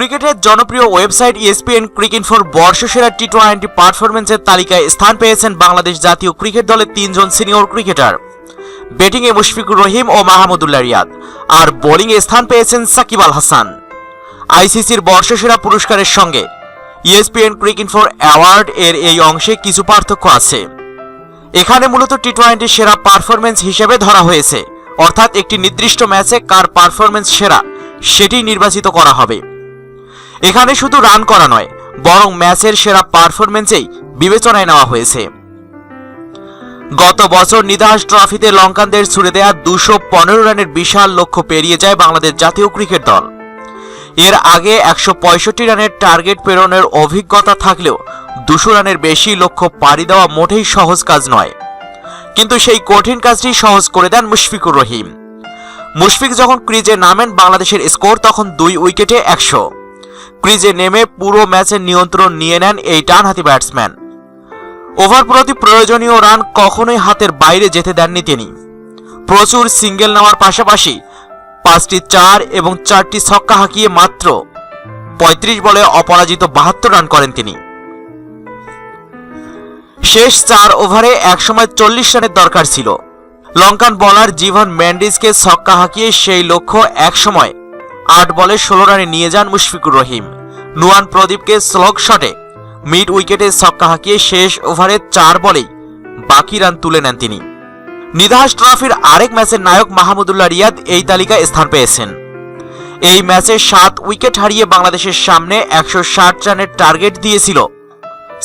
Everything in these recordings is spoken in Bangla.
ক্রিকেটের জনপ্রিয় ওয়েবসাইট ইএসপিএন ক্রিকেট ফোর বর্ষসেরা টি টোয়েন্টি পারফরমেন্সের তালিকায় স্থান পেয়েছেন বাংলাদেশ জাতীয় ক্রিকেট দলের তিনজন সিনিয়র ক্রিকেটার। ব্যাটিংয়ে মুশফিকুর রহিম ও মাহমুদুল্লাহ রিয়াদ। আর বোলিংয়ে স্থান পেয়েছেন সাকিব আল হাসান। আইসিসির বর্ষসেরা পুরস্কারের সঙ্গে ইএসপিএন ক্রিকেট ফর অ্যাওয়ার্ড এর এই অংশে কিছু পার্থক্য আছে। এখানে মূলত টি টোয়েন্টি সেরা পারফরমেন্স হিসেবে ধরা হয়েছে। অর্থাৎ একটি নির্দিষ্ট ম্যাচে কার পারফরমেন্স সেরা সেটি নির্বাচিত করা হবে। এখানে শুধু রান করা নয়, বরং ম্যাচের সেরা পারফরমেন্সেই বিবেচনায় নেওয়া হয়েছে। গত বছর নিদাস ট্রফিতে লঙ্কানদের ছুড়ে দেয়া দুশো পনেরো রানের বিশাল লক্ষ্য পেরিয়ে যায় বাংলাদেশ জাতীয় ক্রিকেট দল। এর আগে একশো পঁয়ষট্টি রানের টার্গেট প্রেরণের অভিজ্ঞতা থাকলেও দুশো রানের বেশি লক্ষ্য পাড়ি দেওয়া মোটেই সহজ কাজ নয়। কিন্তু সেই কঠিন কাজটি সহজ করে দেন মুশফিকুর রহিম। মুশফিক যখন ক্রিজে নামেন, বাংলাদেশের স্কোর তখন দুই উইকেটে একশো। ক্রিজে নেমে পুরো ম্যাচের নিয়ন্ত্রণ নিয়ে নেন এই ডানহাতি ব্যাটসম্যান। ওভার প্রতি প্রয়োজনীয় রান কখনোই হাতের বাইরে যেতে দেননি তিনি। প্রচুর সিঙ্গেল নেওয়ার পাশাপাশি পাঁচটি চার এবং চারটি ছক্কা হাঁকিয়ে মাত্র পঁয়ত্রিশ বলে অপরাজিত বাহাত্তর রান করেন তিনি। শেষ চার ওভারে একসময় চল্লিশ রানের দরকার ছিল। লঙ্কান বলার জীবন ম্যান্ডিসকে ছক্কা হাঁকিয়ে সেই লক্ষ্য একসময় আট বলে ষোলো রানে নিয়ে যান মুশফিকুর রহিম। নুয়ান প্রদীপকে স্লগ শটে মিড উইকেটে ছক্কা হাঁকিয়ে শেষ ওভারে চার বলেই বাকি রান তুলে নেন তিনি। নিদাস ট্রফির আরেক ম্যাচের নায়ক মাহমুদুল্লাহ রিয়াদ এই তালিকায় স্থান পেয়েছেন। এই ম্যাচে সাত উইকেট হারিয়ে বাংলাদেশের সামনে একশো ষাট রানের টার্গেট দিয়েছিল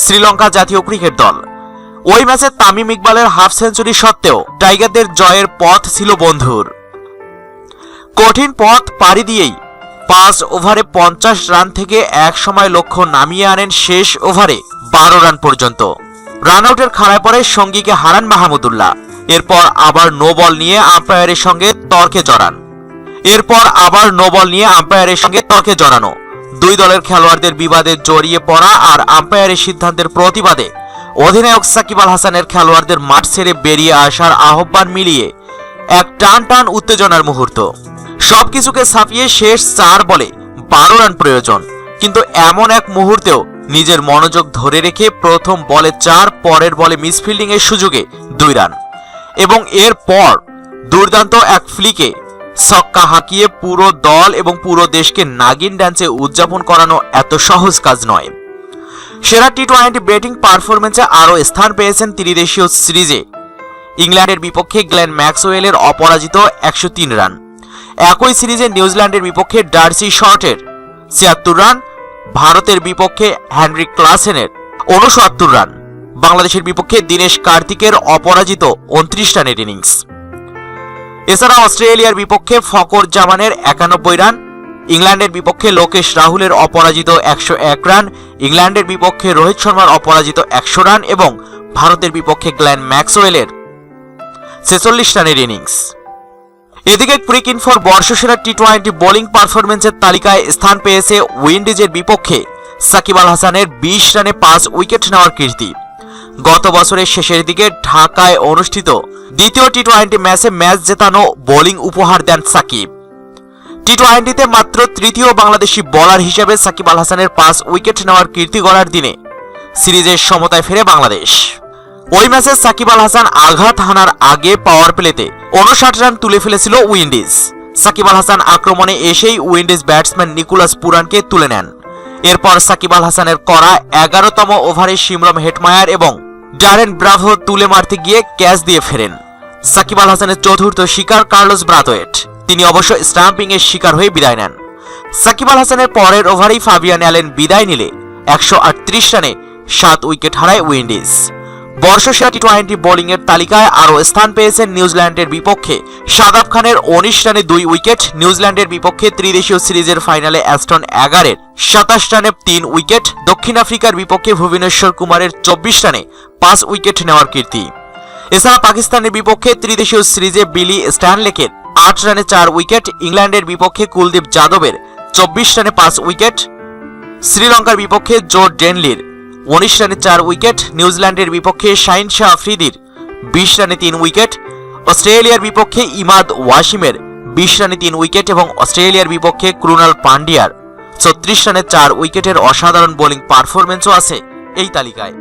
শ্রীলঙ্কা জাতীয় ক্রিকেট দল। ওই ম্যাচে তামিম ইকবালের হাফ সেঞ্চুরি সত্ত্বেও টাইগারদের জয়ের পথ ছিল বন্ধুর। কঠিন পথ পাড়ি দিয়েই পাঁচ ওভারে পঞ্চাশ রান থেকে এক সময় লক্ষ্য নামিয়ে আনেন শেষ ওভারে বারো রান পর্যন্ত। রান আউটের খাড়ায় পড়ে সঙ্গীকে হারান মাহমুদুল্লাহ এরপর আবার নো বল নিয়ে আম্পায়ারের সঙ্গে তর্কে জড়ান। এরপর আবার নো বল নিয়ে আম্পায়ারের সঙ্গে তর্কে জড়ানো। দুই দলের খেলোয়াড়দের বিবাদে জড়িয়ে পড়া আর আম্পায়ারের সিদ্ধান্তের প্রতিবাদে অধিনায়ক সাকিব আল হাসানের খেলোয়াড়দের মাঠ ছেড়ে বেরিয়ে আসার আহ্বান মিলিয়ে এক টান টান উত্তেজনার মুহূর্ত। সবকিছুকে ছাপিয়ে শেষ চার বলে বারো রান প্রয়োজন। কিন্তু এমন এক মুহূর্তেও নিজের মনোযোগ ধরে রেখে প্রথম বলে চার, পরের বলে মিসফিল্ডিং এর সুযোগে দুই রান। এবং এরপর দুর্দান্ত এক ফ্লিকে ছক্কা হাঁকিয়ে পুরো দল এবং পুরো দেশকে নাগিন ড্যান্সে উদযাপন করানো এত সহজ কাজ নয়। সেরা টি টোয়েন্টি ব্যাটিং পারফরমেন্সে আরও স্থান পেয়েছেন ত্রিদেশীয় সিরিজে। ইংল্যান্ডের বিপক্ষে গ্লেন ম্যাক্সওয়েলের অপরাজিত একশো তিন রান। একই সিরিজে নিউজিল্যান্ডের বিপক্ষে ডার্সি শর্টের ছিয়াত্তর রান, ভারতের বিপক্ষে হ্যানরিক ক্লাসেনের উনসত্তর রান। বাংলাদেশের বিপক্ষে দীনেশ কার্তিকের অপরাজিত উনত্রিশ রানের ইনিংস। এছাড়া অস্ট্রেলিয়ার বিপক্ষে ফকর জামানের একানব্বই রান, ইংল্যান্ডের বিপক্ষে লোকেশ রাহুলের অপরাজিত একশো এক রান, ইংল্যান্ডের বিপক্ষে রোহিত শর্মার অপরাজিত একশো রান এবং ভারতের বিপক্ষে গ্ল্যান ম্যাক্সওয়েলের ছেচল্লিশ রানের ইনিংস। এদিকে ক্রিক ফর বর্ষসেরা টি টোয়েন্টি বোলিং পারফরমেন্সের তালিকায় স্থান পেয়েছে উইন্ডিজের বিপক্ষে। সাকিব আল হাসানের বিশ রানে পাঁচ উইকেট নেওয়ার কীর্তি। গত বছরের শেষের দিকে ঢাকায় অনুষ্ঠিত দ্বিতীয় টি টোয়েন্টি ম্যাচে ম্যাচ জেতানো বোলিং উপহার দেন সাকিব। টি টোয়েন্টিতে মাত্র তৃতীয় বাংলাদেশি বোলার হিসেবে সাকিব আল হাসানের পাঁচ উইকেট নেওয়ার কীর্তি গড়ার দিনে সিরিজের সমতায় ফেরে বাংলাদেশ। ওই ম্যাচে সাকিব আল হাসান আঘাত হানার আগে পাওয়ার প্লেতে উনষাট রান তুলে ফেলেছিল উইন্ডিজ। সাকিব আল হাসান আক্রমণে এসেই উইন্ডিজ ব্যাটসম্যান নিকোলাস পুরানকে তুলে নেন। এরপর সাকিব আল হাসানের করা এগারোতম ওভারে সিমরম হেটমায়ার এবং ডারেন ব্রাভো তুলে মারতে গিয়ে ক্যাচ দিয়ে ফেরেন। সাকিব আল হাসানের চতুর্থ শিকার কার্লোস ব্রাতোয়েট তিনি অবশ্য স্টাম্পিং এর শিকার হয়ে বিদায় নেন। সাকিব আল হাসানের পরের ওভারেই ফাবিয়ান অ্যালেন বিদায় নিলে একশো আটত্রিশ রানে সাত উইকেট হারায় উইন্ডিজ। বর্ষসেরা টি টোয়েন্টি বোলিংয়ের তালিকায় আরও স্থান পেয়েছেন নিউজিল্যান্ডের বিপক্ষে। সাদাব খানের উনিশ রানে দুই উইকেট, নিউজিল্যান্ডের বিপক্ষে ত্রিদেশীয় সিরিজের ফাইনালে অ্যাস্টন এগারের সাতাশ রানে তিন উইকেট, দক্ষিণ আফ্রিকার বিপক্ষে ভুবনেশ্বর কুমারের চব্বিশ রানে পাঁচ উইকেট নেওয়ার কীর্তি। এছাড়া পাকিস্তানের বিপক্ষে ত্রিদেশীয় সিরিজে বিলি স্ট্যানলেকের আট রানে চার উইকেট, ইংল্যান্ডের বিপক্ষে কুলদীপ যাদবের চব্বিশ রানে পাঁচ উইকেট, শ্রীলঙ্কার বিপক্ষে জো ডেনলির উনিশ রানে চার উইকেট, নিউজিল্যান্ডের বিপক্ষে শাহিন শাহ আফ্রিদির বিশ রানে তিন উইকেট, অস্ট্রেলিয়ার বিপক্ষে ইমাদ ওয়াসিমের বিশ রানে তিন উইকেট এবং অস্ট্রেলিয়ার বিপক্ষে ক্রুনাল পান্ডিয়ার ছত্রিশ রানে চার উইকেটের অসাধারণ বোলিং পারফরমেন্সও আছে এই তালিকায়।